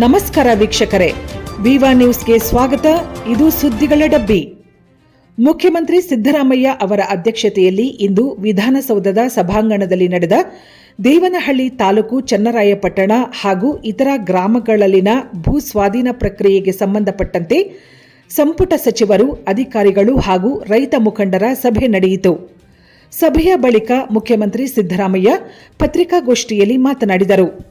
ನಮಸ್ಕಾರ ವೀಕ್ಷಕರೇ. ವಿವಾ ನ್ಯೂಸ್ಗೆ ಸ್ವಾಗತ. ಇದು ಸುದ್ದಿಗಳ ಡಬ್ಬಿ. ಮುಖ್ಯಮಂತ್ರಿ ಸಿದ್ದರಾಮಯ್ಯ ಅವರ ಅಧ್ಯಕ್ಷತೆಯಲ್ಲಿ ಇಂದು ವಿಧಾನಸೌಧದ ಸಭಾಂಗಣದಲ್ಲಿ ನಡೆದ ದೇವನಹಳ್ಳಿ ತಾಲೂಕು ಚನ್ನರಾಯಪಟ್ಟಣ ಹಾಗೂ ಇತರ ಗ್ರಾಮಗಳಲ್ಲಿನ ಭೂ ಸ್ವಾಧೀನ ಪ್ರಕ್ರಿಯೆಗೆ ಸಂಬಂಧಪಟ್ಟಂತೆ ಸಂಪುಟ ಸಚಿವರು, ಅಧಿಕಾರಿಗಳು ಹಾಗೂ ರೈತ ಮುಖಂಡರ ಸಭೆ ನಡೆಯಿತು. ಸಭೆಯ ಬಳಿಕ ಮುಖ್ಯಮಂತ್ರಿ ಸಿದ್ದರಾಮಯ್ಯ ಪತ್ರಿಕಾಗೋಷ್ಠಿಯಲ್ಲಿ ಮಾತನಾಡಿದರು.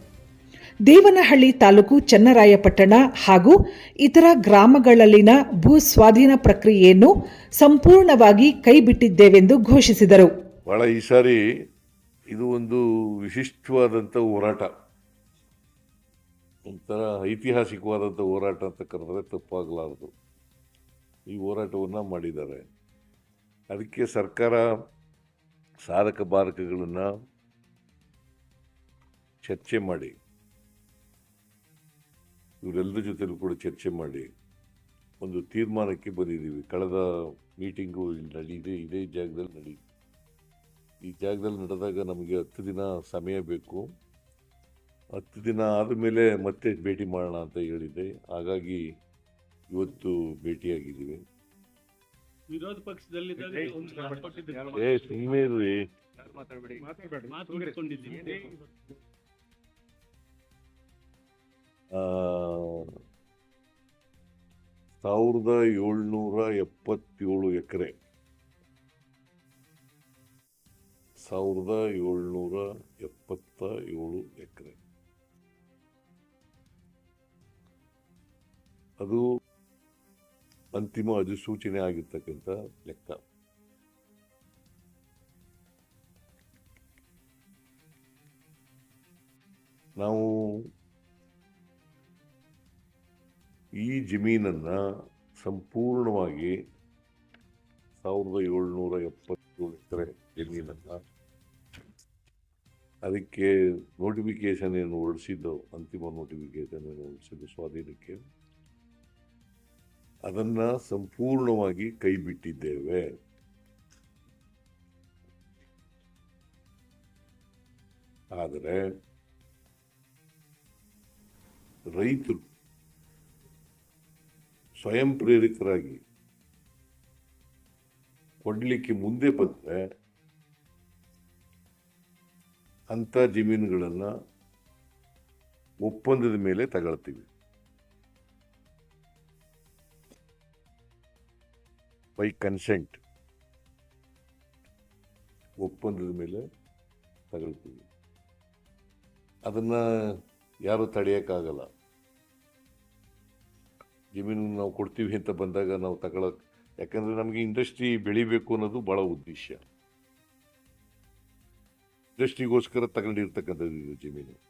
ದೇವನಹಳ್ಳಿ ತಾಲೂಕು ಚನ್ನರಾಯಪಟ್ಟಣ ಹಾಗೂ ಇತರ ಗ್ರಾಮಗಳಲ್ಲಿನ ಭೂ ಸ್ವಾಧೀನ ಪ್ರಕ್ರಿಯೆಯನ್ನು ಸಂಪೂರ್ಣವಾಗಿ ಕೈಬಿಟ್ಟಿದ್ದೇವೆಂದು ಘೋಷಿಸಿದರು. ಬಹಳ ಈ ಸಾರಿ ಇದು ಒಂದು ವಿಶಿಷ್ಟವಾದಂಥ ಹೋರಾಟ. ಒಂಥರ ಐತಿಹಾಸಿಕವಾದಂಥ ಹೋರಾಟ ಅಂತ ಕರೆದ್ರೆ ತಪ್ಪಾಗಲಾರದು. ಈ ಹೋರಾಟವನ್ನು ಮಾಡಿದ್ದಾರೆ. ಅದಕ್ಕೆ ಸರ್ಕಾರ ಸಾಧಕ ಬಾಧಕಗಳನ್ನು ಚರ್ಚೆ ಮಾಡಿ. ಇವರೆಲ್ಲರ ಜೊತೆಲೂ ಕೂಡ ಚರ್ಚೆ ಮಾಡಿ ಒಂದು ತೀರ್ಮಾನಕ್ಕೆ ಬಂದಿದ್ದೀವಿ. ಕಳೆದ ಮೀಟಿಂಗು ಇಲ್ಲಿ ನಡೀದೆ ಇದೇ ಜಾಗದಲ್ಲಿ ನಡೀತು ಈ ಜಾಗದಲ್ಲಿ ನಡೆದಾಗ ನಮಗೆ ಹತ್ತು ದಿನ ಸಮಯ ಬೇಕು. ಹತ್ತು ದಿನ ಆದಮೇಲೆ ಮತ್ತೆ ಭೇಟಿ ಮಾಡೋಣ ಅಂತ ಹೇಳಿದ್ದೆ. ಹಾಗಾಗಿ ಇವತ್ತು ಭೇಟಿಯಾಗಿದ್ದೀವಿ. ವಿರೋಧ. ಏ ಸುಮ್ಮನೆ ಸಾವಿರದ ಏಳ್ನೂರ ಎಪ್ಪತ್ತೇಳು ಎಕರೆ. ಸಾವಿರದ ಏಳ್ನೂರ ಎಪ್ಪತ್ತ ಏಳು ಎಕರೆ. ಅದು ಅಂತಿಮ ಅಧಿಸೂಚನೆ ಆಗಿರ್ತಕ್ಕಂಥ ಲೆಕ್ಕ. ನಾವು ಈ ಜಮೀನನ್ನು ಸಂಪೂರ್ಣವಾಗಿ ಸಾವಿರದ ಏಳ್ನೂರ ಎಪ್ಪತ್ತೇಳು ಎಕರೆ ಜಮೀನನ್ನು ಅದಕ್ಕೆ ನೋಟಿಫಿಕೇಶನ್ ಏನು ಹೊರಡಿಸಿದ್ದು, ಅಂತಿಮ ನೋಟಿಫಿಕೇಶನ್ ಏನು ಹೊರಡಿಸಿದ್ದು ಸ್ವಾಧೀನಕ್ಕೆ, ಅದನ್ನು ಸಂಪೂರ್ಣವಾಗಿ ಕೈ ಬಿಟ್ಟಿದ್ದೇವೆ ಆದರೆ ರೈತರು ಸ್ವಯಂ ಪ್ರೇರಿತರಾಗಿ ಕೊಡಲಿಕ್ಕೆ ಮುಂದೆ ಬಂದರೆ ಅಂಥ ಜಮೀನುಗಳನ್ನು ಒಪ್ಪಂದದ ಮೇಲೆ ತಗೊಳ್ತೀವಿ. ಬೈ ಕನ್ಸೆಂಟ್ ಒಪ್ಪಂದದ ಮೇಲೆ ತಗೊಳ್ತೀವಿ. ಅದನ್ನು ಯಾರು ತಡೆಯೋಕ್ಕಾಗಲ್ಲ. ಜಮೀನು ನಾವು ಕೊಡ್ತೀವಿ ಅಂತ ಬಂದಾಗ ನಾವು ತಗೊಳಕ್ಕೆ ಯಾಕಂದರೆ ನಮಗೆ ಇಂಡಸ್ಟ್ರಿ ಬೆಳಿಬೇಕು ಅನ್ನೋದು ಭಾಳ ಉದ್ದೇಶ. ಇಂಡಸ್ಟ್ರಿಗೋಸ್ಕರ ತಗೊಂಡಿರ್ತಕ್ಕಂಥದ್ದು ಇದು ಜಮೀನು.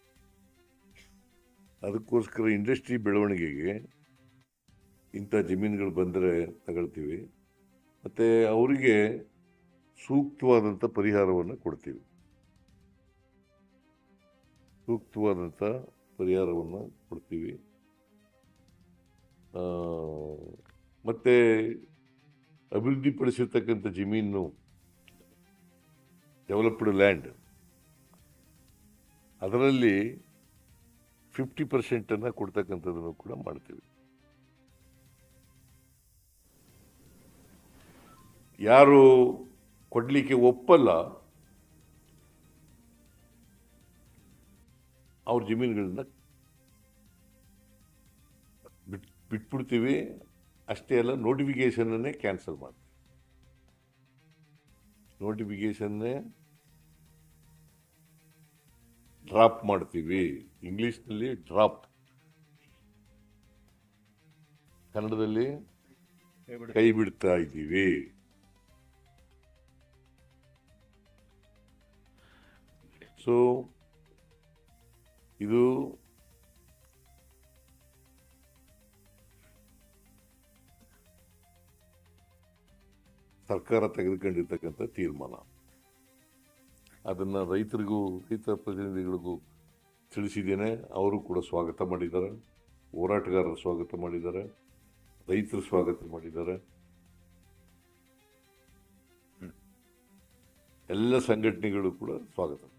ಅದಕ್ಕೋಸ್ಕರ ಇಂಡಸ್ಟ್ರಿ ಬೆಳವಣಿಗೆಗೆ ಇಂಥ ಜಮೀನುಗಳು ಬಂದರೆ ತಗೊಳ್ತೀವಿ. ಮತ್ತು ಅವರಿಗೆ ಸೂಕ್ತವಾದಂಥ ಪರಿಹಾರವನ್ನು ಕೊಡ್ತೀವಿ. ಸೂಕ್ತವಾದಂಥ ಪರಿಹಾರವನ್ನು ಕೊಡ್ತೀವಿ. ಮತ್ತೆ ಅಭಿವೃದ್ಧಿಪಡಿಸಿರ್ತಕ್ಕಂಥ ಜಮೀನು ಡೆವಲಪ್ಡ್ ಲ್ಯಾಂಡ್ ಅದರಲ್ಲಿ ಫಿಫ್ಟಿ ಪರ್ಸೆಂಟನ್ನು ಕೊಡ್ತಕ್ಕಂಥದ್ದನ್ನು ಕೂಡ ಮಾಡ್ತೀವಿ. ಯಾರು ಕೊಡಲಿಕ್ಕೆ ಒಪ್ಪಲ್ಲ, ಅವ್ರ ಜಮೀನುಗಳನ್ನ ಬಿಟ್ಬಿಡ್ತೀವಿ, ಅಷ್ಟೇ ಅಲ್ಲ ನೋಟಿಫಿಕೇಷನನ್ನೇ ಕ್ಯಾನ್ಸಲ್ ಮಾಡ್ತೀವಿ. ನೋಟಿಫಿಕೇಷನ್ನೇ ಡ್ರಾಪ್ ಮಾಡ್ತೀವಿ. ಇಂಗ್ಲೀಷ್ನಲ್ಲಿ ಡ್ರಾಪ್ ಕನ್ನಡದಲ್ಲಿ ಕೈ ಬಿಡ್ತಾ ಇದ್ದೀವಿ. ಸೊ ಇದು ಸರ್ಕಾರ ತೆಗೆದುಕೊಂಡಿರ್ತಕ್ಕಂಥ ತೀರ್ಮಾನ. ಅದನ್ನು ರೈತರಿಗೂ ರೈತ ಪ್ರತಿನಿಧಿಗಳಿಗೂ ತಿಳಿಸಿದ್ದೇನೆ. ಅವರು ಕೂಡ ಸ್ವಾಗತ ಮಾಡಿದ್ದಾರೆ. ಹೋರಾಟಗಾರರು ಸ್ವಾಗತ ಮಾಡಿದ್ದಾರೆ. ರೈತರು ಸ್ವಾಗತ ಮಾಡಿದ್ದಾರೆ. ಎಲ್ಲ ಸಂಘಟನೆಗಳು ಕೂಡ ಸ್ವಾಗತ.